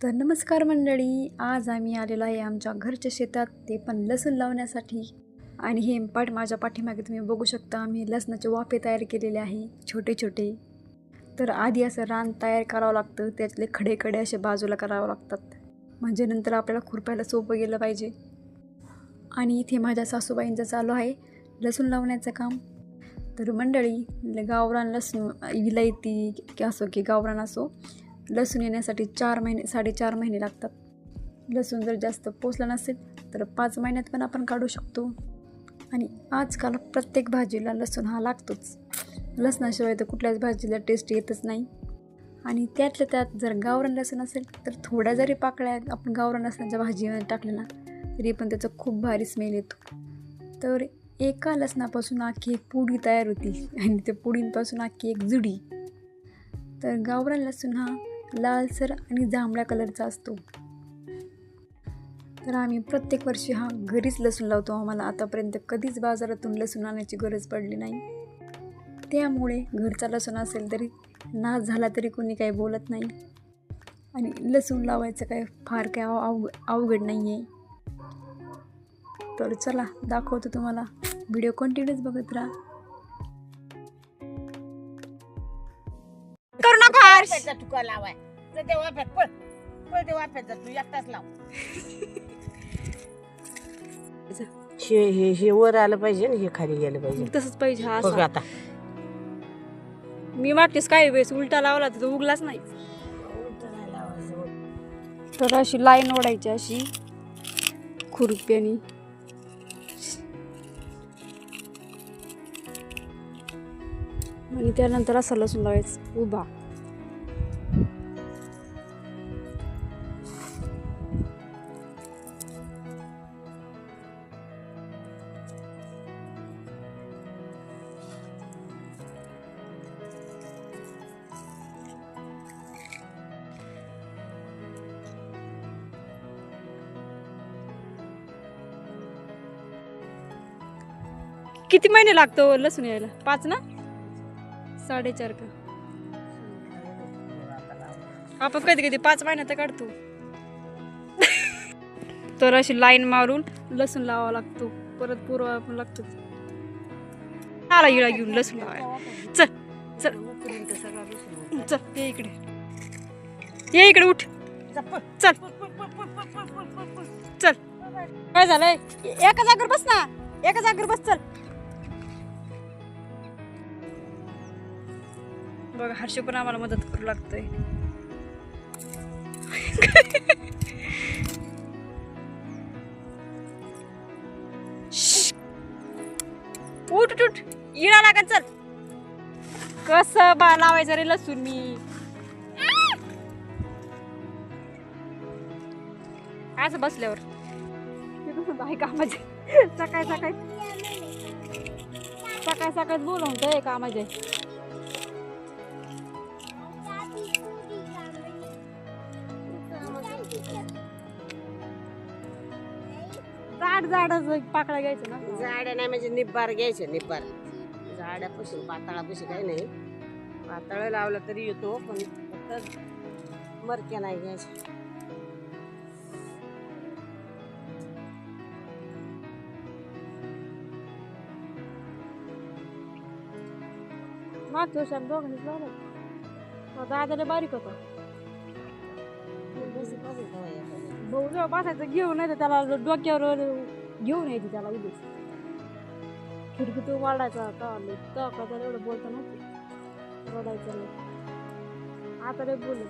तर नमस्कार मंडळी आज आम्ही आलेलो आहे आमच्या घरच्या शेतात ते पण लसूण लावण्यासाठी. आणि हे पाठ माझ्या पाठीमागे तुम्ही बघू शकता आम्ही लसणाचे वाफे तयार केलेले आहे छोटे छोटे तर आधी असं रान तयार करावं लागतं त्यातले खडे खडे असे बाजूला करावं लागतात. म्हणजे नंतर आपल्याला खुरपायला सोपं गेलं पाहिजे. आणि इथे माझ्या सासूबाईंचं चालू आहे लसूण लावण्याचं काम. तर मंडळी गावरान लसूण विलायती की असो की गावरान असो लसूण येण्यासाठी चार महिने साडेचार महिने लागतात. लसूण जर जास्त पोचला नसेल तर पाच महिन्यात पण आपण काढू शकतो. आणि आजकाल प्रत्येक भाजीला लसूण हा लागतोच. लसणाशिवाय तर कुठल्याच भाजीला टेस्ट येतच नाही. आणि त्यातल्या त्यात जर गावरान लसूण असेल तर थोड्या जरी पाकळ्या आपण गावरान लसणाच्या भाजीमध्ये टाकलेला तरी पण त्याचा खूप भारी स्मेल येतो. तर एका लसणापासून आखी एक पुडी तयार होती. आणि त्या पुडींपासून आखी एक जुडी. तर गावरान लसूण हा लालसर आणि जांभळ्या कलरचा असतो. तर आम्ही प्रत्येक वर्षी हा घरीच लसूण लावतो. आम्हाला आतापर्यंत कधीच बाजारातून लसूण आणण्याची गरज पडली नाही. त्यामुळे घरचा लसूण असेल तरी नाश झाला तरी कोणी काही बोलत नाही. आणि लसूण लावायचं काय फार काय अव अवघड नाही आहे तर चला दाखवतो तुम्हाला. व्हिडिओ कंटिन्यूच बघत राहा. वाफ्याचा तुका लावाय? तर ते वाफ्यात पळ. पळ ते एकटाच लाव. हे हे हे वर आलं पाहिजे ना हे खाली गेलं पाहिजे. तसंच पाहिजे हा बघ असा. आता. मी मागतेस काय वेळेस उलटा लावला तर तो उगलाच नाही. तर अशी लाईन ओढायची अशी. खुरप्यानी आणि त्यानंतर असं लसूण लावायचं. उभा. किती महिने लागतो लसूण यायला? पाच ना? साडेचार का? आपण कधी कधी पाच महिन्यात काढतो. तर अशी लाईन मारून लसूण लावावा लागतो. परत पुरवा पण लागतो. आला इळा घेऊन लसूण लावायला. चल चल. चल ये इकडे. ये इकडे उठ. चल. चल. काय झालंय? एका जागेवर बस ना. एका जागेवर बस चल. बघा हर्ष पण आम्हाला मदत करू लागतोय. उठ उठ येणार इळा लागा चल. कस बा लावायचं रे लसूण मी. असं बसल्यावर. आहे कामाचे. सकाळी सकाळी सकाळी सकाळी बोलवतोय कामाचे. जाड जाड पाकळ्या घ्यायचं ना. झाड्या नाही म्हणजे निब्बार घ्यायचे निब्बार. झाड्यापासून पाताळापाशी काही नाही. पाताळ लावला तरी येतो पण फक्त मरक्या नाही घ्यायच्या. मागच्या वर्षी आम्ही दोघांनीच लावलं. दादाला बारीक होता. भाऊ जवळ बसायचं घेऊन नाही तर त्याला डोक्यावर घेऊन यायची त्याला उद्या खिडकी तो वाढायचा का का एवढं बोलता नव्हतं. रडायचं नाही. आता रे बोलू